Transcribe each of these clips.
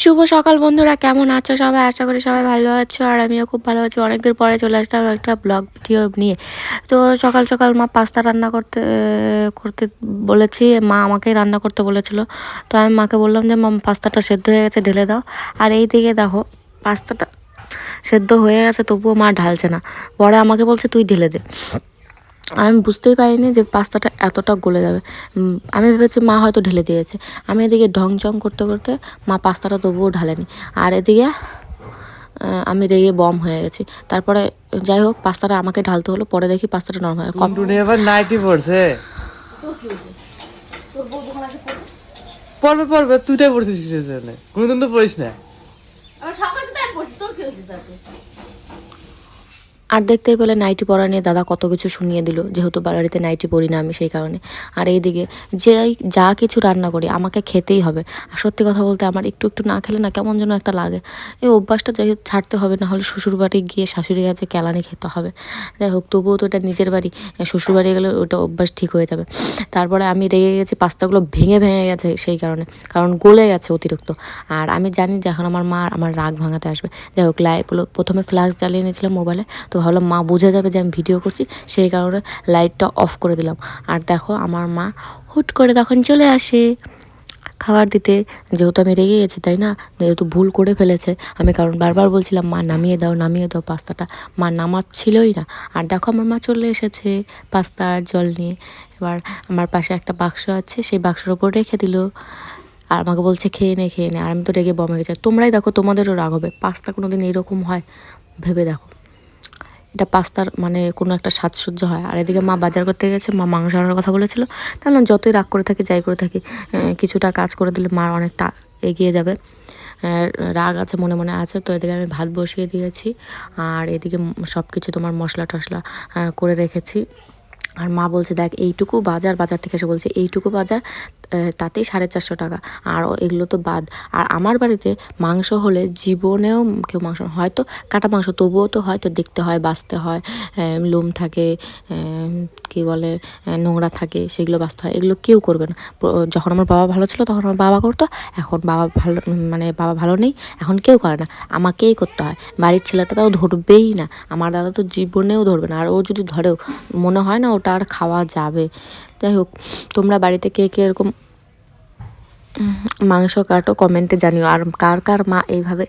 শুভ সকাল বন্ধুরা, কেমন আছো সবাই? আশা করি সবাই ভালো আছো আর আমিও খুব ভালো আছি। অনেকদিন পরে চলে আসলাম একটা ব্লগ ভিডিও নিয়ে। তো সকাল সকাল মা পাস্তা রান্না করতে করতে বলেছি, মা আমাকে রান্না করতে বলেছিল। তো আমি মাকে বললাম যে, মা পাস্তাটা সেদ্ধ হয়ে গেছে, ঢেলে দাও। আর এই দিকে দেখো পাস্তাটা সেদ্ধ হয়ে গেছে, তবুও মা ঢালছে না। পরে আমাকে বলছে, তুই ঢেলে দে। আমি বুঝতেই পারিনি যে পাস্তাটা এতটা গলে যাবে। আমি ভেবেছি মা হয়তো ঢেলে দিয়েছে। আমি এদিকে ঢং চং করতে করতে মা পাস্তাটা তবুও ঢালেনি। আর এদিকে আমি রেগে বম হয়ে গেছি। তারপরে যাই হোক পাস্তাটা আমাকে ঢালতে হলো পরে দেখি পাস্তাটা নরম হয় কম নাইটি পড়ছে। পড়বে পড়বে তুইটাই পড়ছিস কোনোদিন তো পড়িস না। আর দেখতেই পেলে নাইটি পরা নিয়ে দাদা কত কিছু শুনিয়ে দিল, যেহেতু বাড়িতে নাইটি পরি না আমি সেই কারণে। আর এইদিকে, যে যা কিছু রান্না করি, আমাকে খেতেই হবে। আর সত্যি কথা বলতে আমার একটু একটু না খেলে না কেমন যেন একটা লাগে। এই অভ্যাসটা যাই ছাড়তে হবে, না হলে শ্বশুর বাড়ি গিয়ে শাশুড়ি কাছে কেলানি খেতে হবে। যাই হোক, তবুও তো এটা নিজের বাড়ি শ্বশুর বাড়ি গেলে ওটা অভ্যাস ঠিক হয়ে যাবে। তারপরে আমি রেগে গেছি, পাস্তাগুলো ভেঙে ভেঙে গেছে সেই কারণে, কারণ গলে গেছে অতিরিক্ত। আর আমি জানি যে এখন আমার মা আমার রাগ ভাঙাতে আসবে। যাই হোক লাইট প্রথমে ফ্লাক্স জ্বালিয়ে নিয়েছিলাম মোবাইলে তো ভাবলাম, মা, বুঝে যাবে যে আমি ভিডিও করছি, সেই কারণে লাইটটা অফ করে দিলাম। আর দেখো, আমার মা হুট করে তখন চলে আসে খাবার দিতে। যেহেতু আমি রেগে গেছি, তাই না? যেহেতু ভুল করে ফেলেছে, আমি কারণ বারবার বলছিলাম, মা, নামিয়ে দাও নামিয়ে দাও পাস্তাটা। মা নামাচ্ছিলই না। আর দেখো, আমার মা চলে এসেছে পাস্তা আর জল নিয়ে। এবার আমার পাশে একটা বাক্স আছে, সেই বাক্সের ওপর রেখে দিল। আর আমাকে বলছে, খেয়ে নে খেয়ে নে। আর আমি তো রেগে বমে গেছি। তোমরাই দেখো, তোমাদেরও রাগ হবে। পাস্তা কোনো দিন এরকম হয়? ভেবে দেখো। এটা পাস্তার মানে কোনো একটা সাজসজ্জা হয়। আর এদিকে মা বাজার করতে গেছে, মা মাংস আনার কথা বলেছিল। তাহলে যতই রাগ করে থাকি, যাই করে থাকি কিছুটা কাজ করে দিলে মার অনেকটা এগিয়ে যাবে। রাগ আছে, মনে মনে আছে। তো এদিকে আমি ভাত বসিয়ে দিয়েছি। আর এদিকে সব কিছু তোমার মশলা টশলা করে রেখেছি। আর মা বলছে, দেখ, এইটুকু বাজার বাজার থেকে এসে বলছে, এইটুকু বাজার তাতেই সাড়ে চারশো টাকা। আর এগুলো তো বাদ। আর আমার বাড়িতে মাংস হলে জীবনেও কেউ মাংস হয়তো কাটা মাংস, তবুও তো হয়তো দেখতে হয়, বাঁচতে হয়। লোম থাকে কি বলে নোংরা থাকে, সেগুলো বাঁচতে হয়। এগুলো কেউ করবে না। যখন আমার বাবা ভালো ছিল, তখন আমার বাবা করতো। এখন বাবা ভালো মানে বাবা ভালো নেই, এখন কেউ করে না। আমাকেই করতে হয়। বাড়ির ছেলেটা তাও ধরবেই না। আমার দাদা তো জীবনেও ধরবে না। আর ও যদি ধরেও, মনে হয় না ওটা আর খাওয়া যাবে। যাই হোক, তোমরা বাড়িতে কে কে এরকম মাংস কাটো কমেন্টে জানিও। আর কার কার মা এইভাবে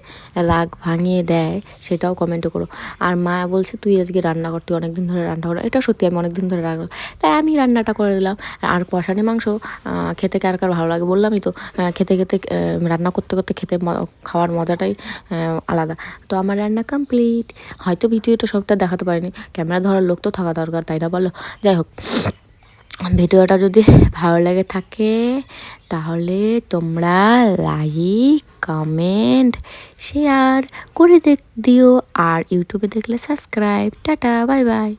রাগ ভাঙিয়ে দেয়, সেটাও কমেন্টে করো। আর মা বলছে, তুই আজকে রান্না কর, তুই অনেকদিন ধরে রান্না কর। এটা সত্যি, আমি অনেকদিন ধরে রান্না তাই আমি রান্নাটা করে দিলাম। আর কষানি মাংস খেতে কার কার ভালো লাগে বললামই তো খেতে খেতে রান্না করতে করতে খেতে খাওয়ার মজাটাই আলাদা। তো আমার রান্না কমপ্লিট হয়তো ভিডিওটা সবটা দেখাতে পারিনি। ক্যামেরা ধরার লোক তো থাকা দরকার, তাই না বলো? যাই হোক। ভিডিওটা যদি ভালো লাগে থাকে, তাহলে তোমরা লাইক কমেন্ট শেয়ার করে দিও, আর ইউটিউবে দেখলে সাবস্ক্রাইব টাটা বাই বাই